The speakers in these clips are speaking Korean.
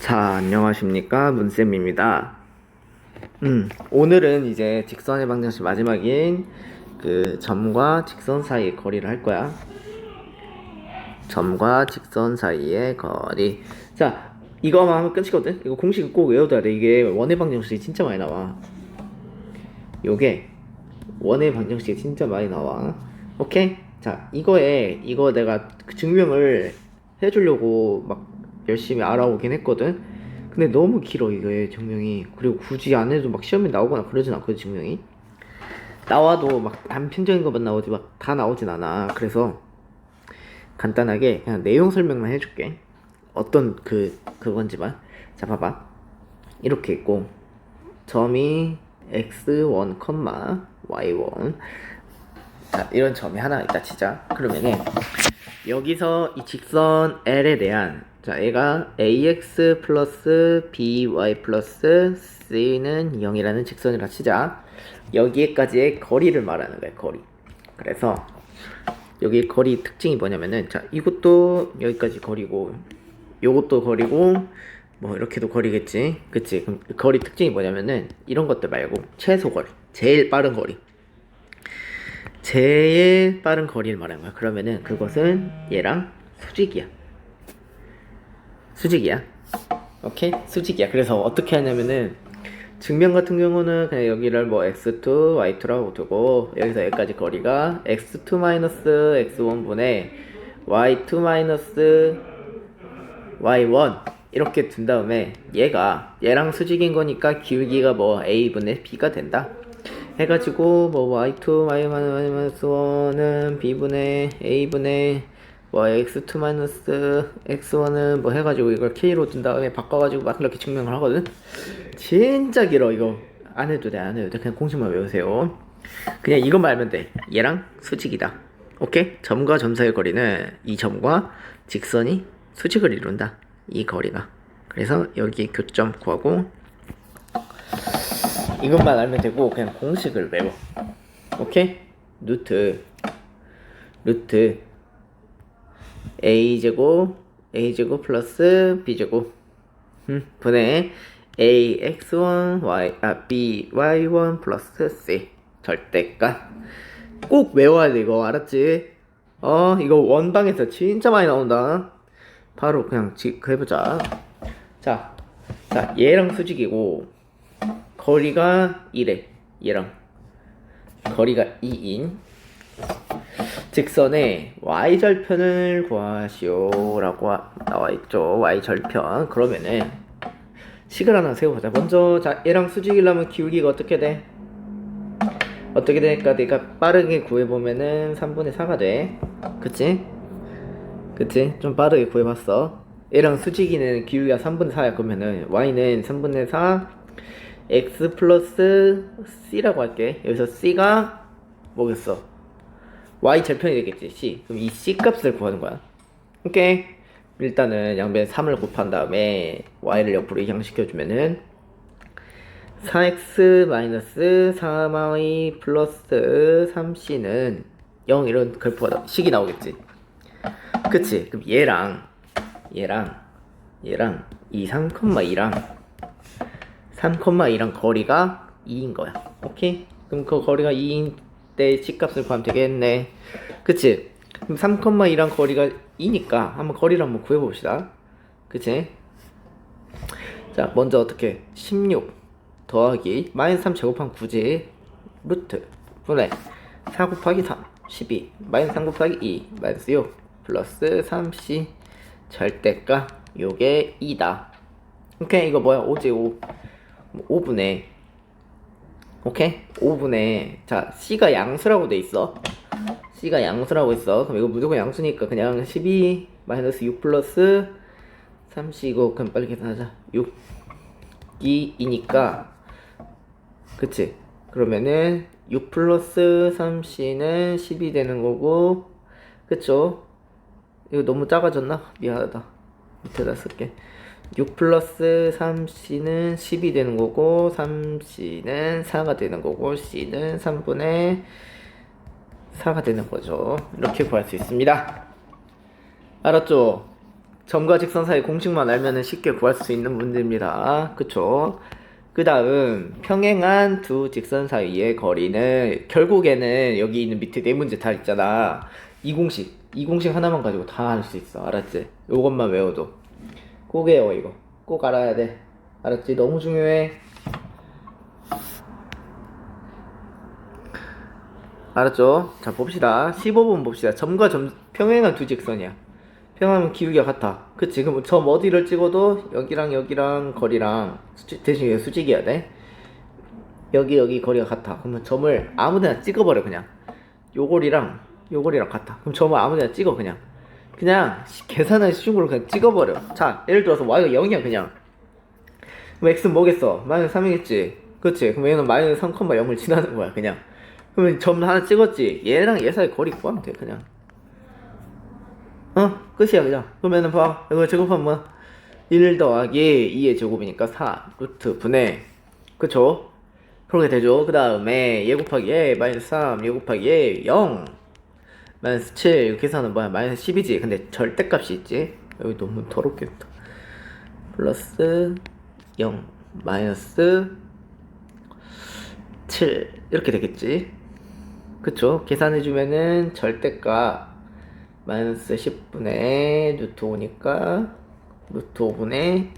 자, 안녕하십니까. 문쌤입니다. 음, 오늘은 이제 직선의 방정식 마지막인 그 점과 직선 사이의 거리를 할 거야. 점과 직선 사이의 거리. 자, 이거만 하면 끝이거든? 이거 공식 꼭 외워둬야 돼. 이게 원의 방정식이 진짜 많이 나와. 요게 원의 방정식이 진짜 많이 나와. 오케이? 자, 이거에, 이거 내가 그 증명을 해주려고 막 열심히 알아오긴 했거든? 근데 너무 길어, 이거의 증명이. 그리고 굳이 안 해도 막 시험에 나오거나 그러진 않거든, 증명이. 나와도 막 단편적인 것만 나오지 막 다 나오진 않아. 그래서 간단하게 그냥 내용 설명만 해줄게. 어떤 그, 그건지만. 자, 봐봐. 이렇게 있고, 점이 x1, y1. 자, 이런 점이 하나 있다 치자. 그러면은 여기서 이 직선 L에 대한 자, 얘가 ax 플러스 by 플러스 c는 0이라는 직선이라 치자. 여기에까지의 거리를 말하는 거야, 거리. 그래서 여기 거리 특징이 뭐냐면은 자, 이것도 여기까지 거리고 요것도 거리고 뭐 이렇게도 거리겠지. 그치? 그럼 거리 특징이 뭐냐면은 이런 것들 말고 최소 거리, 제일 빠른 거리. 제일 빠른 거리를 말하는 거야. 그러면은 그것은 얘랑 수직이야. 수직이야. 오케이? 수직이야. 그래서 어떻게 하냐면은 증명 같은 경우는 그냥 여기를 뭐 x2, y2라고 두고 여기서 여기까지 거리가 x2 마이너스 x1분의 y2 마이너스 y1 이렇게 둔 다음에 얘가 얘랑 수직인 거니까 기울기가 뭐 a분의 b가 된다. 해가지고 뭐 y2 마이너스 1은 b분의 a분의 뭐 x2 마이너스 x1은 뭐 해가지고 이걸 k로 둔 다음에 바꿔가지고 막 이렇게 증명을 하거든. 진짜 길어 이거 안 해도 돼안 해도 돼 그냥 공식만 외우세요. 그냥 이것만 알면 돼. 얘랑 수직이다. 오케이? 점과 점 사이의 거리는 이 점과 직선이 수직을 이룬다. 이 거리가. 그래서 여기 교점 구하고 이것만 알면 되고 그냥 공식을 외워. 오케이? 루트 루트 a 제곱 a 제곱 플러스 b 제곱 음, 분의 a x1 y 아 b y1 플러스 c 절대값 꼭 외워야 돼 이거 알았지? 어 이거 원방에서 진짜 많이 나온다. 바로 그냥 지, 그 해보자. 자, 자 얘랑 수직이고 거리가 1에 얘랑 거리가 2인 직선의 y절편을 구하시오 라고 하- 나와 있죠. y절편. 그러면은 식을 하나 세워보자. 먼저 자 얘랑 수직이려면 기울기가 어떻게 돼? 어떻게 되니까 내가 빠르게 구해보면은 3분의 4가 돼. 그치? 그치? 좀 빠르게 구해봤어. 얘랑 수직이는 기울기가 3분의 4야. 그러면은 y는 3분의 4 x 플러스 c라고 할게. 여기서 c가 뭐겠어? Y 절편이 되겠지 c. 그럼 이 c 값을 구하는 거야. 오케이. 일단은 양변 3을 곱한 다음에 y를 옆으로 이항시켜 주면은 4x 마이너스 3y 플러스 3c는 0 이런 나- 식이 나오겠지. 그치? 그럼 얘랑 얘랑 얘랑 이 3,2랑 3,2랑 거리가 2인 거야. 오케이? 그럼 그 거리가 2인 때 식값을 구하면 되겠네. 그치? 그럼 3,2랑 거리가 2니까 한번 거리를 한번 구해봅시다. 그치? 자, 먼저 어떻게? 16 더하기 마이너스 3 제곱하면 9지. 루트 분의 4 곱하기 3 12 마이너스 3 곱하기 2 마이너스 6 플러스 3c 절대값 요게 2다. 오케이 이거 뭐야 5지 5 5분의 오케이? 5분의 자 c가 양수라고 돼 있어. C가 양수라고 있어. 그럼 이거 무조건 양수니까 그냥 12 마이너스 6 플러스 3c 이거 그럼 빨리 계산하자. 6 2이니까. 그치? 그러면은 6 플러스 3c는 10이 되는 거고. 그쵸? 이거 너무 작아졌나? 미안하다. 밑에다 쓸게 6 플러스 3c는 10이 되는 거고 3c는 4가 되는 거고 c는 3분의 4가 되는 거죠 이렇게 구할 수 있습니다 알았죠? 점과 직선 사이 공식만 알면은 쉽게 구할 수 있는 문제입니다. 그쵸? 그 다음 평행한 두 직선 사이의 거리는 결국에는 여기 있는 밑에 네 문제 다 있잖아. 이 공식, 이 공식 하나만 가지고 다 할 수 있어. 알았지? 요것만 외워도. 꼭 외워 이거. 꼭 알아야 돼. 알았지? 너무 중요해. 알았죠? 자 봅시다 15번 봅시다 점과 점 평행한 두 직선이야 평행하면 기울기가 같아 그치 그럼 점 어디를 찍어도 여기랑 여기랑 거리랑 수직, 대신 수직이어야 돼 여기 여기 거리가 같아 그러면 점을 아무데나 찍어버려 그냥 요거리랑 요거리랑 같아 그럼 점을 아무데나 찍어 그냥 그냥 쉬운 걸로 그냥 찍어버려. 자 예를 들어서 y가 0이야 그냥. 그럼 x는 뭐겠어? 마이너스 3이겠지. 그치 그럼 얘는 마이너스 3,0을 지나는 거야 그냥. 그러면 점 하나 찍었지. 얘랑 얘 사이 거리 구하면 돼 그냥. 어? 끝이야 그냥. 그러면은 봐. 이거 제곱하면 뭐? 1 더하기 2의 제곱이니까 4 루트 분의. 그쵸? 그렇게 되죠. 그 다음에 얘 곱하기 얘 마이너스 3얘 곱하기 얘0 마이너스 7 이거 계산은 뭐야? 마이너스 10이지. 근데 절대값이 있지? 여기 너무 더럽게 했다. 플러스 0 마이너스 7 이렇게 되겠지? 그쵸? 계산해주면은 절대값 마이너스 10분의 루트 5니까 루트 5분의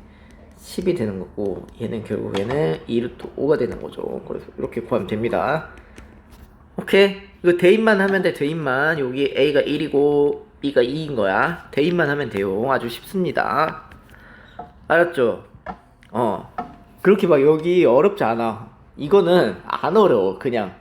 10이 되는 거고 얘는 결국에는 2 루트 5가 되는 거죠. 그래서 이렇게 구하면 됩니다. 오케이 이거 대입만 하면 돼 대입만. 여기 A가 1이고 B가 2인 거야. 대입만 하면 돼요. 아주 쉽습니다. 알았죠? 어. 그렇게 막 여기 어렵지 않아. 이거는 안 어려워 그냥.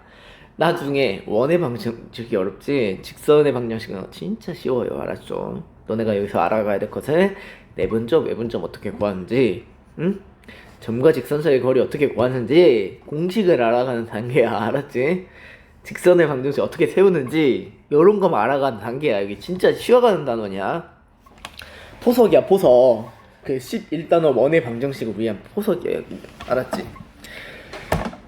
나중에 원의 방정식이 어렵지? 직선의 방정식은 진짜 쉬워요. 알았죠? 너네가 여기서 알아가야 될 것은 내분점 외분점 어떻게 구하는지 응? 점과 직선 사이의 거리 어떻게 구하는지 공식을 알아가는 단계야. 알았지? 직선의 방정식 어떻게 세우는지 요런 거만 알아가는 단계야 여기 진짜 쉬어가는 단원이야 포석이야 포석 그 11단원 원의 방정식을 위한 포석이야 여기 알았지?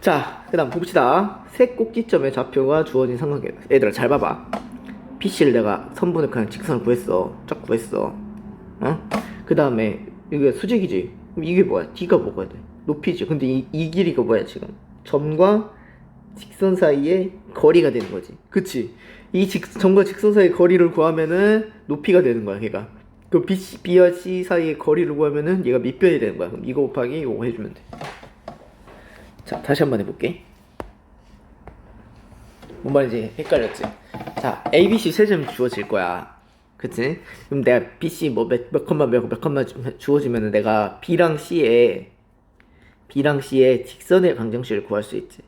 자, 그 다음 봅시다. 세 꼭지점의 좌표가 주어진 삼각형. 얘들아, 잘 봐봐. PC를 내가 선분을 그냥 직선을 구했어. 쫙 구했어. 어? 그 다음에, 이게 수직이지? 그럼 이게 뭐야? D가 뭐가 돼? 높이지. 근데 이, 이 길이가 뭐야, 지금? 점과 직선 사이의 거리가 되는 거지. 그치? 이 직, 점과 직선 사이의 거리를 구하면은 높이가 되는 거야, 걔가. 그 B, B와 C 사이의 거리를 구하면은 얘가 밑변이 되는 거야. 그럼 이거 곱하기 이거 해주면 돼. 자, 다시 한번 해볼게. 뭔 말인지 헷갈렸지? 자, A, B, C 세 점 주어질 거야. 그치? 그럼 내가 B, C 뭐 몇, 몇 컴마 몇, 몇 주- 주어지면은 내가 B랑 C에 B랑 C의 직선의 방정식을 구할 수 있지.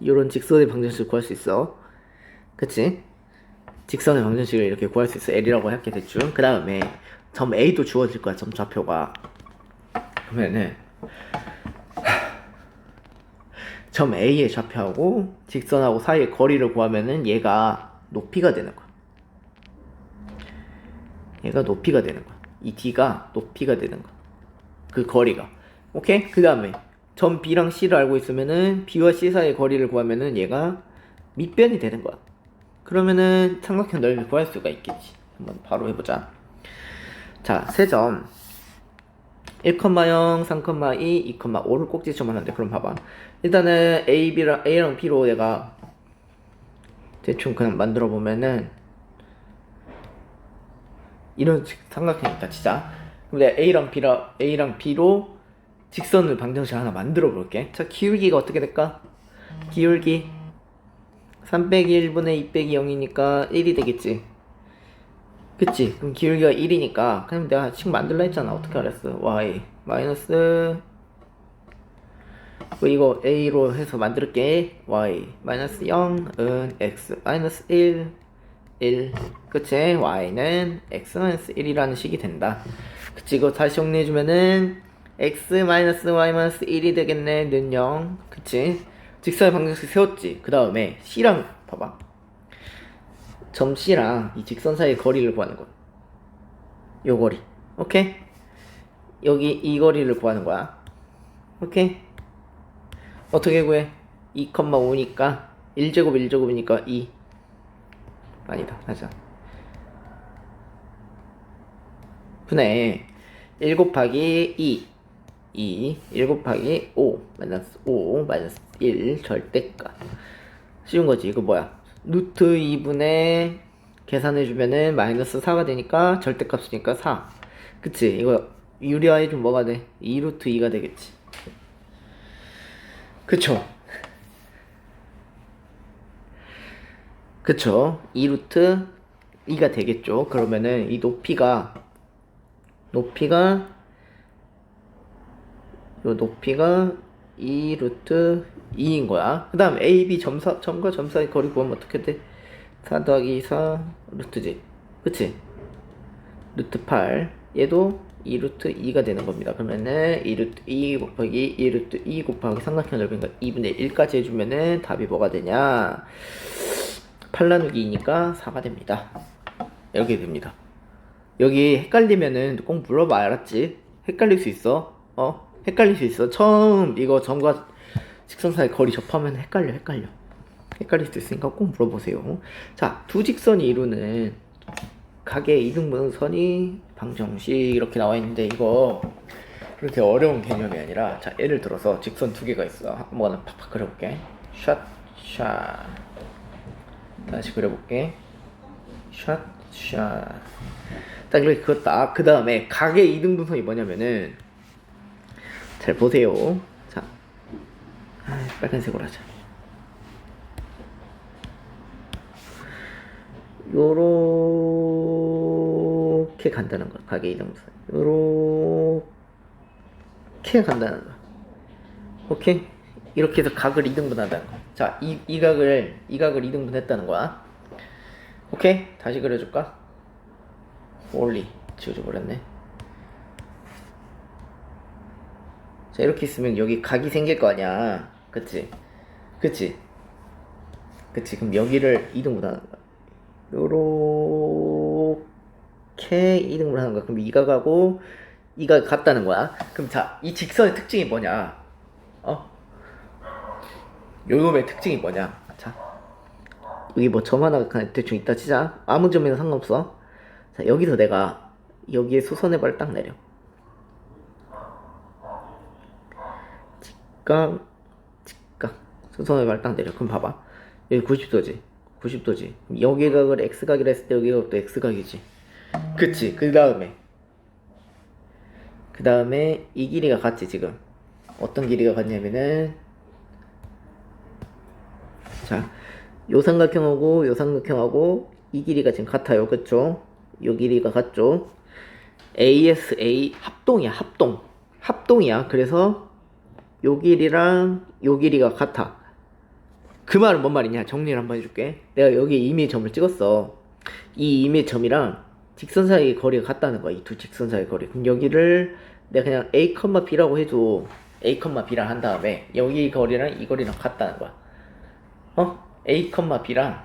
이런 직선의 방정식을 구할 수 있어. 그치? 직선의 방정식을 이렇게 구할 수 있어. L이라고 할게 대충. 그 다음에 점 A도 주어질 거야. 점 좌표가. 그러면은 점 A의 좌표하고 직선하고 사이의 거리를 구하면은 얘가 높이가 되는 거야. 얘가 높이가 되는 거야. 이 D가 높이가 되는 거야. 그 거리가. 오케이? 그 다음에 점 B랑 C를 알고 있으면은 B와 C 사이의 거리를 구하면은 얘가 밑변이 되는 거야. 그러면은 삼각형 넓이 구할 수가 있겠지. 한번 바로 해보자. 자, 세 점. 1,0, 3,2, 2,5를 꼭지점 하는데 그럼 봐봐 일단은 A, B랑 A랑 B로 내가 대충 그냥 만들어 보면은 이런 식- 삼각형이다 진짜 내가 A랑 B랑 A랑 B로 직선을 방정식 하나 만들어 볼게. 자 기울기가 어떻게 될까? 기울기. 3 빼기 1분의 2 빼기 0이니까 1이 되겠지. 그치? 그럼 기울기가 1이니까 그냥 내가 지금 만들라 했잖아. 어떻게 알았어? y 마이너스. 그 이거 a로 해서 만들게. y 마이너스 0은 x. 마이너스 1 1 그치? Y는 x 마이너스 1이라는 식이 된다. 그치? 이거 다시 정리해주면은 x 마이너스 y 마이너스 1이 되겠네 는 0 그치 직선의 방정식 세웠지 그 다음에 c랑 봐봐 점 C랑 이 직선 사이의 거리를 구하는 거야. 요 거리. 오케이? 여기 이 거리를 구하는 거야. 오케이? 어떻게 구해? 2,5니까 1제곱 1제곱이니까 2. 아니다. 하자. 분의 1 곱하기 2 2 1 곱하기 5 마이너스 5 마이너스 1 절대값. 쉬운 거지. 이거 뭐야? 루트 2분의 계산해주면은 마이너스 4가 되니까 절대값이니까 4 그치? 이거 유리화해주면 뭐가 돼? 2루트 2가 되겠지. 그쵸? 그쵸? 2루트 2가 되겠죠? 그러면은 이 높이가 높이가 요 높이가 2 루트 2인 거야. 그 다음 A, B 점사, 점과 점 사이 거리 구하면 어떻게 돼? 4 더하기 4 루트지. 그치? 루트 8. 얘도 2 루트 2가 되는 겁니다. 그러면은 2 루트 2 곱하기 2 루트 2 곱하기 삼각형 넓이니까 2분의 1까지 해주면은 답이 뭐가 되냐? 8 나누기 2니까 4가 됩니다. 이렇게 됩니다. 여기 헷갈리면은 꼭 물어봐 알았지? 헷갈릴 수 있어. 어? 헷갈릴 수 있어. 처음 이거 점과 직선 사이 거리 접하면 헷갈려, 헷갈려. 헷갈릴 수 있으니까 꼭 물어보세요. 자, 두 직선이 이루는 각의 이등분선이 방정식 이렇게 나와 있는데 이거 그렇게 어려운 개념이 아니라 자 예를 들어서 직선 두 개가 있어 한번 팍팍 그려볼게 샷, 샷 다시 그려볼게 샷, 샷 딱 이렇게 그었다 그 다음에 각의 이등분선이 뭐냐면은 잘 보세요. 자 아, 빨간색으로 하자. 요렇게 간다는 거 가게 이동선. 요렇게 간다는 거 오케이? 이렇게 해서 각을 2등분 한다는 거자 이, 이 각을 이 각을 2등분 했다는 거야. 오케이? 다시 그려줄까? 올리. 지워져 버렸네 자 이렇게 있으면 여기 각이 생길 거 아니야 그치 그치 그치 그럼 여기를 2등분 하는 거야 요렇게 이등분 하는 거야. 그럼 이가 가고 이가 같다는 거야. 그럼 자, 이 직선의 특징이 뭐냐? 어? 요놈의 특징이 뭐냐? 자, 여기 뭐 점 하나 대충 있다 치자. 아무 점이나 상관없어. 자, 여기서 내가 여기에 수선의 발을 딱 내려. 직각, 직각. 수선의 발을 딱 내려. 그럼 봐봐. 여기 90도지. 90도지. 여기 각을 x각이라 했을 때 여기 각도 x각이지. 그치. 그 다음에 그 다음에 이 길이가 같지 지금. 어떤 길이가 같냐면은 자, 요 삼각형하고 요 삼각형하고 이 길이가 지금 같아요. 그쵸? 요 길이가 같죠? ASA 합동이야. 합동. 합동이야. 그래서 요 길이랑 요 길이가 같아. 그 말은 뭔 말이냐? 정리를 한번 해줄게. 내가 여기 이미의 점을 찍었어. 이 이미의 점이랑 직선 사이의 거리가 같다는 거야 이 두 직선 사이의 거리. 그럼 여기를 내가 그냥 A, B라고 해줘. A, B랑 한 다음에 여기 거리랑 이 거리랑 같다는 거야. 어? A, B랑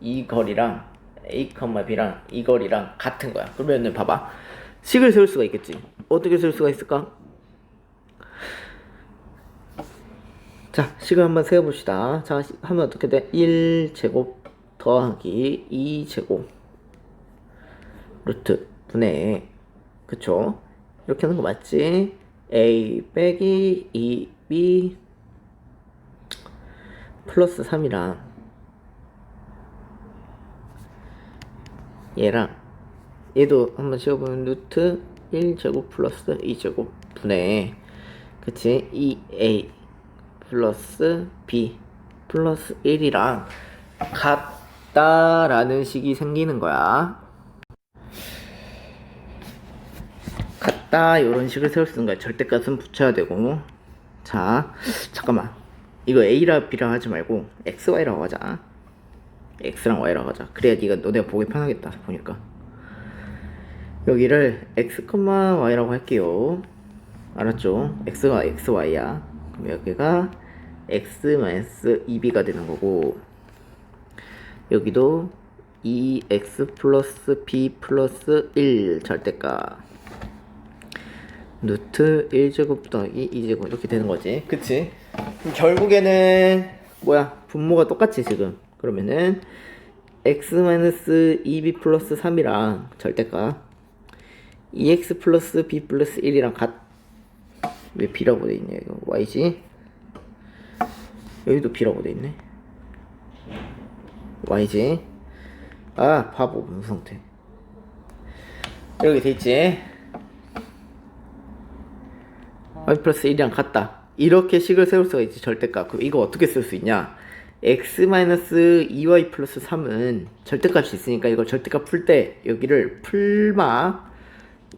이 거리랑 A, B랑 이 거리랑 같은 거야. 그러면은 봐봐. 식을 세울 수가 있겠지. 어떻게 세울 수가 있을까? 자, 식을 한번 세어봅시다. 자, 시- 하면 어떻게 돼? 1제곱 더하기 2제곱 루트 분의 그쵸? 이렇게 하는 거 맞지? A 빼기 2B 플러스 3이랑 얘랑 얘도 한번 씌워보면 루트 1제곱 플러스 2제곱 분의 그치? 2A 플러스 b 플러스 1이랑 같다라는 식이 생기는 거야. 같다 이런 식을 세울 수 있는 거야. 절대값은 붙여야 되고. 자, 잠깐만. 이거 a라 b라 하지 말고 x, y라고 하자. x랑 y라고 하자. 그래야 네가 너네가 보기 편하겠다. 보니까. 여기를 x, y라고 할게요. 알았죠? x가 x, y야. 여기가 x 2b가 되는 거고 여기도 2x 플러스 b 플러스 1 절대값 루트 1제곱 더하기 2제곱 이렇게 되는 거지. 그치? 결국에는 뭐야? 분모가 똑같지 지금. 그러면은 x 2b 플러스 3이랑 절대값 EX 플러스 B 플러스 1이랑 같, 왜 B라고 돼 있냐, 이거. Y지? 여기도 B라고 돼 있네. Y지? 아, 바보, 문성태. 이렇게 돼 있지? y 플러스 1이랑 같다. 이렇게 식을 세울 수가 있지, 절대값. 그럼 이거 어떻게 쓸 수 있냐? x 마이너스 2y 플러스 3은 절대값이 있으니까 이걸 절대값 풀 때 여기를 풀마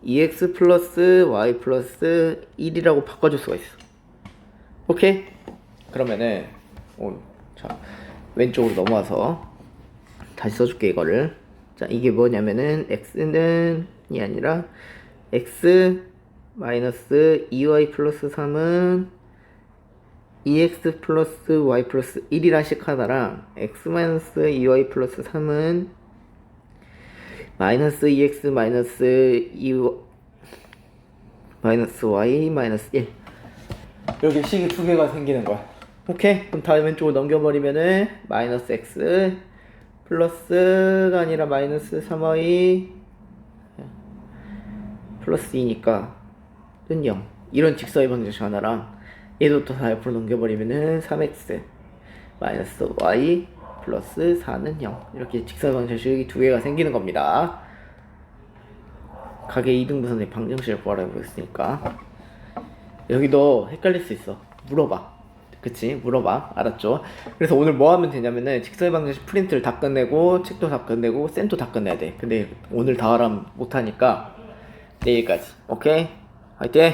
2x 플러스 y 플러스 1이라고 바꿔줄 수가 있어. 오케이? 그러면은, 오, 자, 왼쪽으로 넘어와서 다시 써줄게, 이거를. 자, 이게 뭐냐면은, x는, 이 아니라, x 마이너스 2y 플러스 3은 2x 플러스 y 플러스 1이라 식 하나랑 x 마이너스 2y 플러스 3은 마이너스 2x 마이너스 2 마이너스 y 마이너스 1 이렇게 식이 두 개가 생기는 거야. 오케이? 그럼 다음 왼쪽으로 넘겨버리면은 마이너스 x 플러스가 아니라 마이너스 3y 플러스 2니까 는 0 이런 직사의 방정식 하나랑 얘도 또 다 옆으로 넘겨버리면은 3x 마이너스 y 플러스 4는 0 이렇게 직사의 방정식이 두 개가 생기는 겁니다. 가게 2등분선의 방정식을 구하라고 했으니까. 여기도 헷갈릴 수 있어. 물어봐. 그치? 물어봐. 알았죠? 그래서 오늘 뭐 하면 되냐면은 직사의 방정식 프린트를 다 끝내고 책도 다 끝내고 쌤도 다 끝내야 돼. 근데 오늘 다 하라면 못하니까 내일까지. 오케이? 화이팅